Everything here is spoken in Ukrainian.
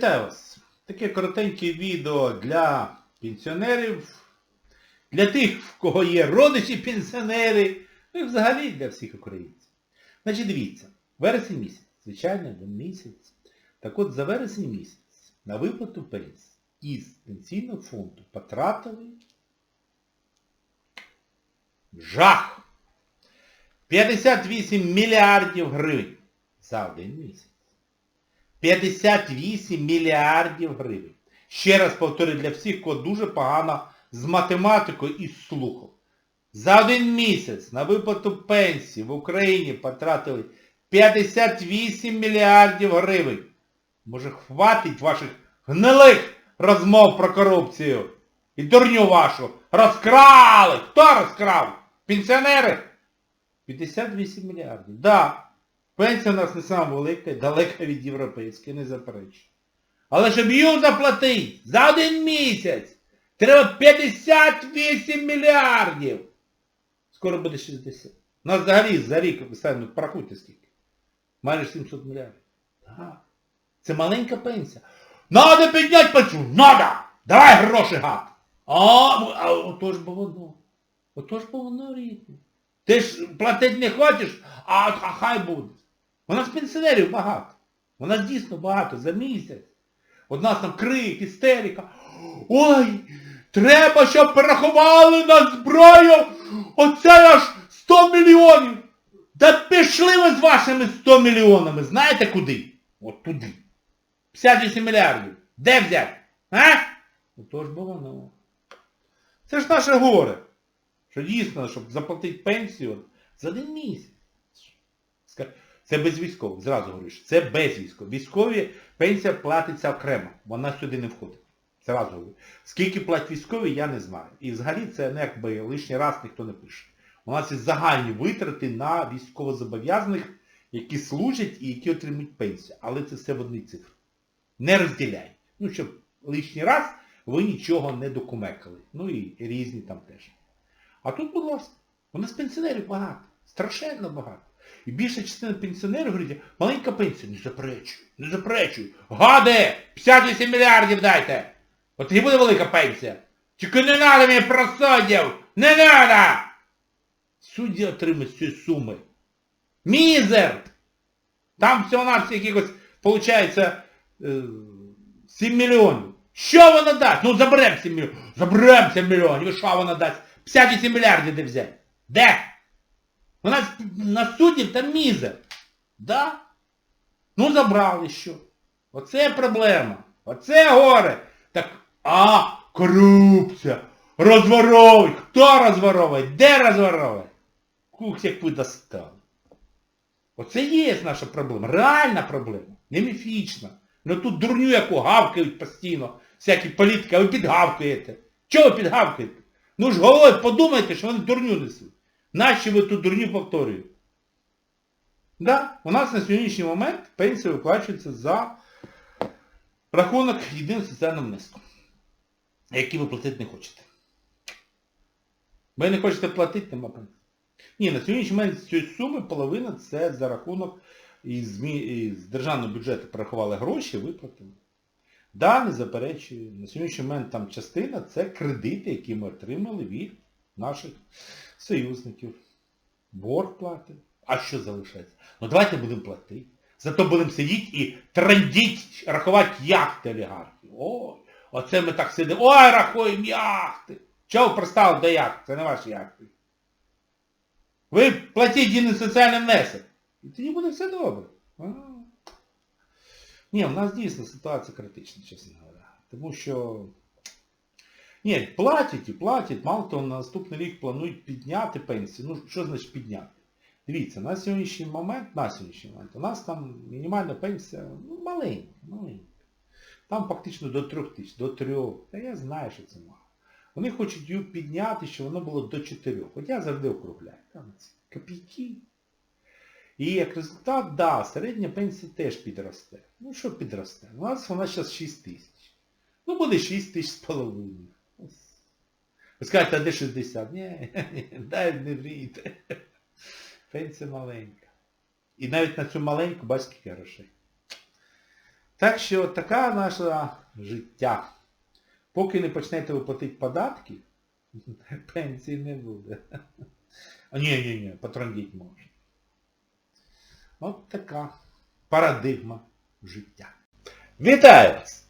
Вітаю вас! Таке коротеньке відео для пенсіонерів, для тих, в кого є родичі пенсіонери, ну і взагалі для всіх українців. Значить, дивіться, вересень місяць, звичайно, місяць. Так от за вересень місяць на виплату пенсій із пенсійного фонду потратили жах! 58 мільярдів гривень за один місяць. 58 мільярдів гривень. Ще раз повторю для всіх, кого дуже погано з математикою і з слухом. За один місяць на виплату пенсії в Україні потратили 58 мільярдів гривень. Може хватить ваших гнилих розмов про корупцію і дурню вашу. Розкрали! Хто розкрав? Пенсіонери? 58 мільярдів. Да. Пенсія у нас не сама велика, далека від європейської, не заперечую. Але щоб її заплатити за один місяць, треба 58 мільярдів. Скоро буде 60. У нас взагалі за рік, ви порахуйте скільки. Майже 700 мільярдів. Так. Це маленька пенсія. Надо підняти пенсію! Надо! Давай гроші гад! А ото ж бо воно. Ото ж бо воно рідне. Ти ж платити не хочеш, а, а хай буде. У нас пенсіонерів багато. У нас дійсно багато за місяць. От нас там крик, істерика. Ой, треба, щоб порахували на зброю оце аж 100 мільйонів. Та пішли ви з вашими 100 мільйонами. Знаєте куди? От туди. 58 мільярдів. Де взяти? А? Ото ж було воно. Це ж наше горе. Що дійсно, щоб заплатити пенсію за один місяць. Це без військових, зразу говорю, що це без військових. Військові пенсія платиться окремо, вона сюди не входить. Зразу говорю. Скільки платять військові, я не знаю. І взагалі це не якби лишній раз ніхто не пише. У нас є загальні витрати на військовозобов'язаних, які служать і які отримують пенсію. Але це все в одній цифрі. Не розділяй. Ну, щоб лишній раз ви нічого не докумекали. Ну і різні там теж. А тут, будь ласка, у нас пенсіонерів багато. Страшенно багато. І більша частина пенсіонерів говорить, маленька пенсія, не заперечую, не заперечую. Гаде! 58 мільярдів дайте! От тоді буде велика пенсія. Тільки не треба мені просадів! Не треба! Судді отримають з цієї суми. Мізер! Там всього нас якихось, виходить, е, 7 мільйонів. Що вона дасть? Ну заберемо 7 мільйонів. Заберемо 7 мільйонів. І що вона дасть? 58 мільярдів де взяти? Де? У нас на суддів там мізер. Да? Ну забрали що. Оце проблема. Оце горе. Так, а, корупція. Розворовують. Хто розворовує? Де розворовує? Кух, як ви достали. Оце є наша проблема. Реальна проблема. Не міфічна. Ну тут дурню яку гавкають постійно. Всякі політики, а ви підгавкаєте. Чого ви підгавкаєте? Ну ж головою подумайте, що вони дурню несуть. Нащо ви тут дурню повторюєте? Да, у нас на сьогоднішній момент пенсія виплачується за рахунок єдиного соціального внеску, який ви платити не хочете. Ви не хочете платити, нема пенсії. Ні, на сьогоднішній момент з цієї суми половина це за рахунок із, із державного бюджету порахували гроші, виплатили. Да, не заперечую. На сьогоднішній момент там частина це кредити, які ми отримали від наших союзників. Борг платить. А що залишається? Ну давайте будемо платити. Зато будемо сидіти і трандіть, рахувати яхти олігархів. Ой, оце ми так сидимо. Ой, рахуємо яхти. Чого ви пристали до яхт? Це не ваші яхти. Ви платіть єдиний соціальний внесок. І тоді буде все добре. Ні, в нас дійсно ситуація критична, чесно говоря. Тому що... Ні, платять і платять, мало того, на наступний рік планують підняти пенсію. Ну, що значить підняти? Дивіться, на сьогоднішній момент, на сьогоднішній момент, у нас там мінімальна пенсія ну, маленька, маленька. Там фактично до трьох тисяч, до трьох. Та я знаю, що це мало. Вони хочуть її підняти, щоб воно було до чотирьох. От я завжди округляю. Там ці копійки. І як результат, да, середня пенсія теж підросте. Ну що підросте? У нас вона зараз 6 тисяч. Ну буде 6 тисяч з половиною. Скажете, а де 60? Ні, дай не врійте. Пенсія маленька. І навіть на цю маленьку, скільки грошей. Так що така наша життя. Поки не почнете ви платити податки, пенсії не буде. А ні, ні, ні, потрандіть можна. От така парадигма життя. Вітаю вас!